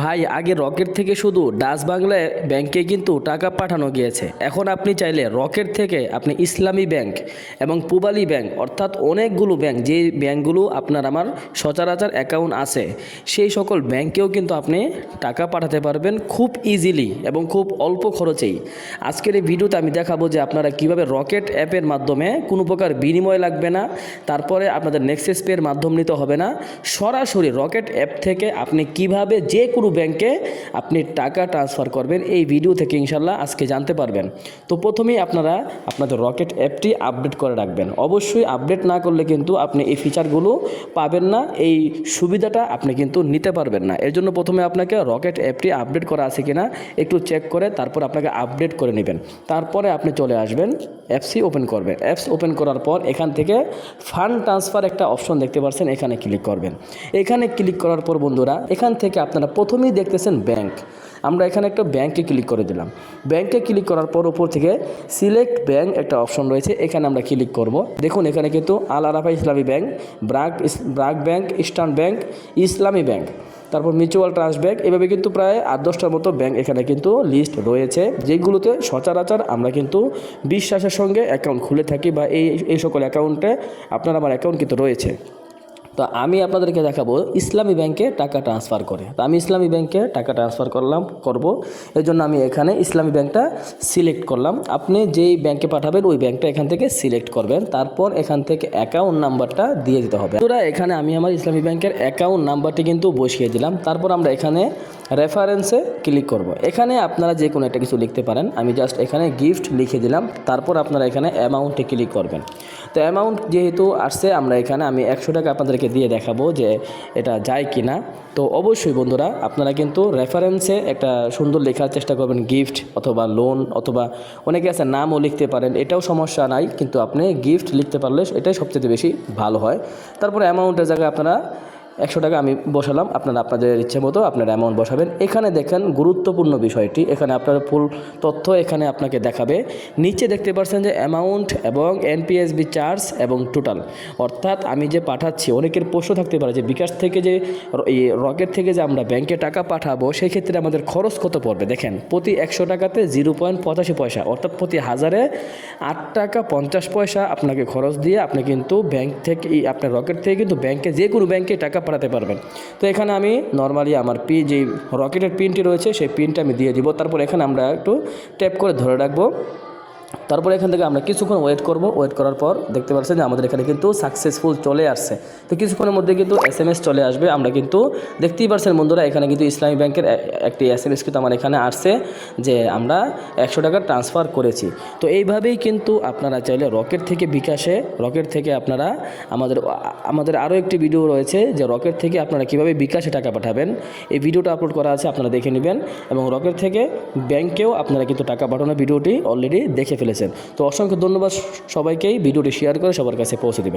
ভাই, আগে রকেট থেকে শুধু ডাচ বাংলায় ব্যাংকে কিন্তু টাকা পাঠানো গিয়েছে। এখন আপনি চাইলে রকেট থেকে আপনি ইসলামী ব্যাংক এবং পূবালী ব্যাংক অর্থাৎ অনেকগুলো ব্যাংক যে ব্যাংকগুলো আপনার আমার সচরাচর অ্যাকাউন্ট আছে, সেই সকল ব্যাংকেও কিন্তু আপনি টাকা পাঠাতে পারবেন খুব ইজিলি এবং খুব অল্প খরচেই। আজকের এই ভিডিওতে আমি দেখাবো যে আপনারা কীভাবে রকেট অ্যাপের মাধ্যমে কোনো প্রকার বিনিময় লাগবে না, তারপরে আপনাদের নেক্সেস পের মাধ্যম নিতে হবে না। সরাসরি রকেট অ্যাপ থেকে আপনি কীভাবে যে কোনো ব্যাংকে আপনি টাকা ট্রান্সফার করবেন, এই ভিডিও থেকে ইনশাল্লাহ আজকে জানতে পারবেন। তো প্রথমেই আপনারা আপনাদের রকেট অ্যাপটি আপডেট করে রাখবেন। অবশ্যই আপডেট না করলে কিন্তু আপনি এই ফিচারগুলো পাবেন না, এই সুবিধাটা আপনি কিন্তু নিতে পারবেন না। এর জন্য প্রথমে আপনাকে রকেট অ্যাপটি আপডেট করা আছে কিনা একটু চেক করে তারপর আপনাকে আপডেট করে নেবেন। তারপরে আপনি চলে আসবেন অ্যাপসি ওপেন করবেন। অ্যাপস ওপেন করার পর এখান থেকে ফান্ড ট্রান্সফার একটা অপশন দেখতে পাচ্ছেন এখানে ক্লিক করবেন। এখানে ক্লিক করার পর বন্ধুরা, এখান থেকে আপনারা প্রথমেই দেখতেছেন ব্যাংক আমরা এখানে একটা ব্যাংকে ক্লিক করে দিলাম। ব্যাংকে ক্লিক করার পর উপর থেকে সিলেক্ট ব্যাংক একটা অপশন রয়েছে। এখানে আমরা ক্লিক করব। দেখুন, এখানে কিন্তু Al Arafah Islami Bank BRAC BRAC Bank Eastern Bank Islami Bank তারপর মিউচুয়াল ট্রাস্ট ব্যাংক এভাবে কিন্তু প্রায় আট দশটার মতো ব্যাংক এখানে কিন্তু লিস্ট রয়েছে। যেগুলোতে সচরাচর আমরা কিন্তু বিশ্বাসের সঙ্গে অ্যাকাউন্ট খুলে থাকি বা এই এই সকল অ্যাকাউন্টে আপনার আমার অ্যাকাউন্ট কিন্তু রয়েছে। তো আমি আপনাদেরকে দেখাবো ইসলামী ব্যাংকে টাকা ট্রান্সফার করে। তো আমি ইসলামী ব্যাংকে টাকা ট্রান্সফার করলাম, করব। এই জন্য আমি এখানে ইসলামী ব্যাংকটা সিলেক্ট করলাম। আপনি যেই ব্যাংকে পাঠাবেন, ওই ব্যাংকটা এখান থেকে সিলেক্ট করবেন। তারপর এখান থেকে অ্যাকাউন্ট নাম্বারটা দিয়ে দিতে হবে। তোরা এখানে আমি আমার ইসলামী ব্যাংকের অ্যাকাউন্ট নাম্বারটি কিন্তু বসিয়ে দিলাম। তারপর আমরা এখানে রেফারেন্সে ক্লিক করব। এখানে আপনারা যে কোনো একটা কিছু লিখতে পারেন। আমি জাস্ট এখানে গিফট লিখে দিলাম। তারপর আপনারা এখানে অ্যামাউন্টে ক্লিক করবেন। তো অ্যামাউন্ট যেহেতু আসছে, আমরা এখানে আমি একশো টাকা আপনাদেরকে দিয়ে দেখাবো যে এটা যায় কি না তো অবশ্যই বন্ধুরা, আপনারা কিন্তু রেফারেন্সে একটা সুন্দর লেখার চেষ্টা করবেন গিফট অথবা লোন অথবা অনেকে আছে নামও লিখতে পারেন, এটাও সমস্যা নাই, কিন্তু আপনি গিফট লিখতে পারলে এটাই সবচেয়ে বেশি ভালো হয়। তারপরে অ্যামাউন্টের জায়গায় আপনারা একশো টাকা আমি বসালাম, আপনারা আপনাদের ইচ্ছে মতো আপনারা অ্যামাউন্ট বসাবেন। এখানে দেখেন গুরুত্বপূর্ণ বিষয়টি, এখানে আপনার ফুল তথ্য এখানে আপনাকে দেখাবে। নিচে দেখতে পাচ্ছেন যে অ্যামাউন্ট এবং এনপিএসবি চার্জ এবং টোটাল অর্থাৎ আমি যে পাঠাচ্ছি, অনেকের প্রশ্ন থাকতে পারে যে বিকাশ থেকে যে রকেট থেকে যে আমরা ব্যাংকে টাকা পাঠাবো সেই ক্ষেত্রে আমাদের খরচ কত পড়বে? দেখেন, প্রতি একশো টাকাতে জিরো পয়েন্ট পঁচাশি পয়সা, অর্থাৎ প্রতি হাজারে আট টাকা পঞ্চাশ পয়সা আপনাকে খরচ দিয়ে আপনি কিন্তু ব্যাংক থেকে আপনার রকেট থেকে কিন্তু ব্যাংকে যে কোনো ব্যাংকে টাকা পাঠাতে পারবেন। তো এখানে আমি নর্মালি আমার পি যে রকেটের পিনটি রয়েছে, সেই পিনটা আমি দিয়ে দিব। তারপর এখানে আমরা একটু ট্যাপ করে ধরে রাখব। তারপর এখান থেকে আমরা কিছুক্ষণ ওয়েট করব। ওয়েট করার পর দেখতে পাচ্ছেন যে আমাদের এখানে কিন্তু সাকসেসফুল চলে আসছে। তো কিছুক্ষণের মধ্যে কিন্তু এস এম এস চলে আসবে। আমরা কিন্তু দেখতেই পাচ্ছেন বন্ধুরা, এখানে কিন্তু ইসলামী ব্যাংকের একটি এস এম এস কিন্তু আমার এখানে আসছে যে আমরা একশো টাকা ট্রান্সফার করেছি। তো এইভাবেই কিন্তু আপনারা চাইলে রকেট থেকে বিকাশে রকেট থেকে আপনারা আমাদের আমাদের আরও একটি ভিডিও রয়েছে যে রকেট থেকে আপনারা কীভাবে বিকাশে টাকা পাঠাবেন। এই ভিডিওটা আপলোড করা আছে, আপনারা দেখে নেবেন এবং রকেট থেকে ব্যাংকেও আপনারা কিন্তু টাকা পাঠানোর ভিডিওটি অলরেডি দেখে ফেলেছেন। তো অসংখ্য ধন্যবাদ সবাইকেই। ভিডিওটি শেয়ার করে সবার কাছে পৌঁছে দেবেন।